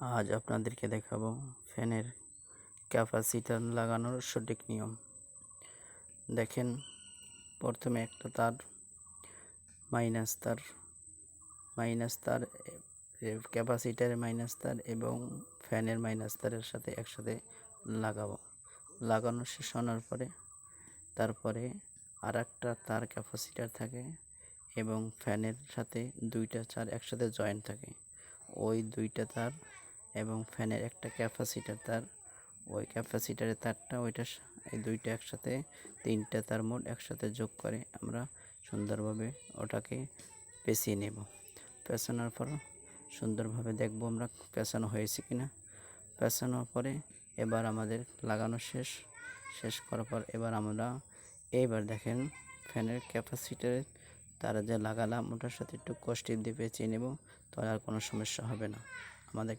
আজ আপনাদেরকে দেখাবো ফ্যানের ক্যাপাসিটার লাগানোর সঠিক নিয়ম। দেখেন, প্রথমে একটা তার, মাইনাস তার মাইনাস তার ক্যাপাসিটারের মাইনাস তার এবং ফ্যানের মাইনাস তারের সাথে একসাথে লাগাবো। লাগানো শেষ হওয়ার পরে, তারপরে আর একটা তার ক্যাপাসিটার থাকে এবং ফ্যানের সাথে দুইটা চার একসাথে জয়েন্ট থাকে। ওই দুইটা তার এবং ফ্যানের একটা ক্যাপাসিটার তার। ওই ক্যাপাসিটারের তারটা ওইটা এই দুইটা একসাথে, তিনটা তার মোট একসাথে যোগ করে আমরা সুন্দরভাবে ওটাকে পেঁচিয়ে নেব। পেঁচানোর পর সুন্দরভাবে দেখব আমরা পেঁচানো হয়েছে কি না পেঁচানোর পরে এবার আমাদের লাগানো শেষ। শেষ করার পর এবার আমরা এইবার দেখেন ফ্যানের ক্যাপাসিটারের তারা যে লাগালাম ওটার সাথে একটু কষ্টি দিয়ে পেঁচিয়ে নেব, তাহলে আর কোনো সমস্যা হবে না। আমাদের